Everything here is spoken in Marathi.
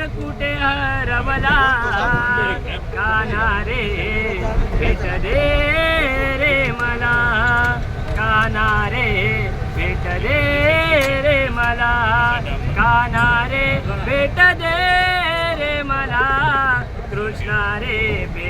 सागर कुठे हरवला? काना रे भेट दे रे मला. काना रे भेट दे रे मला. काना रे भेट दे रे मला. कृष्णा रे भेट